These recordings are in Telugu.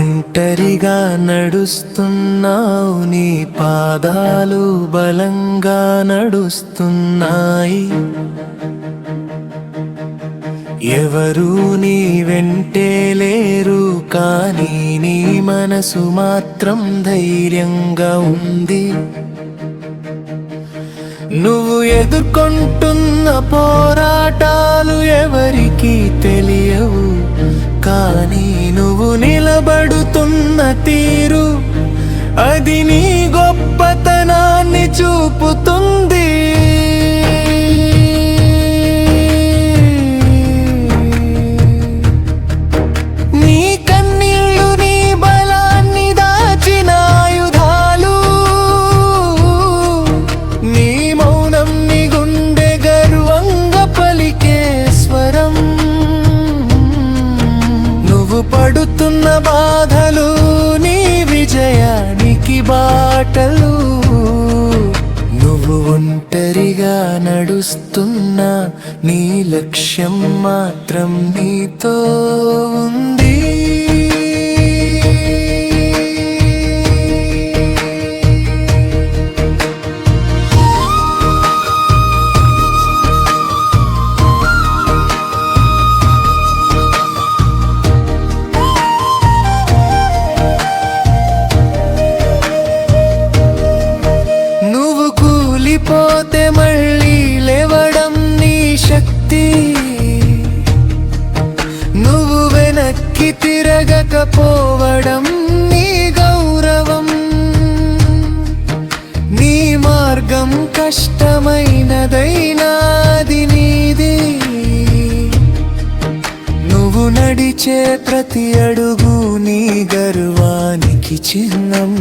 ఒంటరిగా నడుస్తున్నావు నీ పాదాలు బలంగా నడుస్తున్నాయి. ఎవరు నీ వెంటే లేరు కానీ నీ మనసు మాత్రం ధైర్యంగా ఉంది. నువ్వు ఎదుర్కొంటున్న పోరాటాలు ఎవరికీ తెలియవు. కానీ నువ్వు నిలబడుతున్న తీరు అది నీ గొప్పతనాన్ని చూపుతుంది. బాధలు నీ విజయానికి బాటలు. నువ్వు ఒంటరిగా నడుస్తున్నా నీ లక్ష్యం మాత్రం నీతో ఉంది. వెనక్కి తిరగకపోవడం నీ గౌరవం. నీ మార్గం కష్టమైనదైనాది నీది. నువ్వు నడిచే ప్రతి అడుగు నీ గర్వానికి చిహ్నం.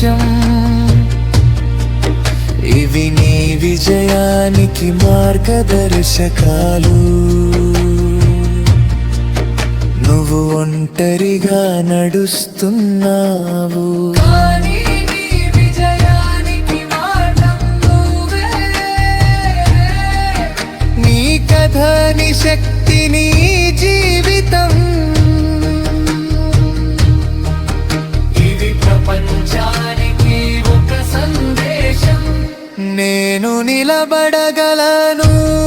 లక్ష్యం ఇవి నీ విజయానికి మార్గదర్శకాలు. నువ్వు ఒంటరిగా నడుస్తున్నావు. నీ కథ నీ శక్తి నీ జీవితం. ఇది ప్రపంచానికి నేను నిలబడగలను.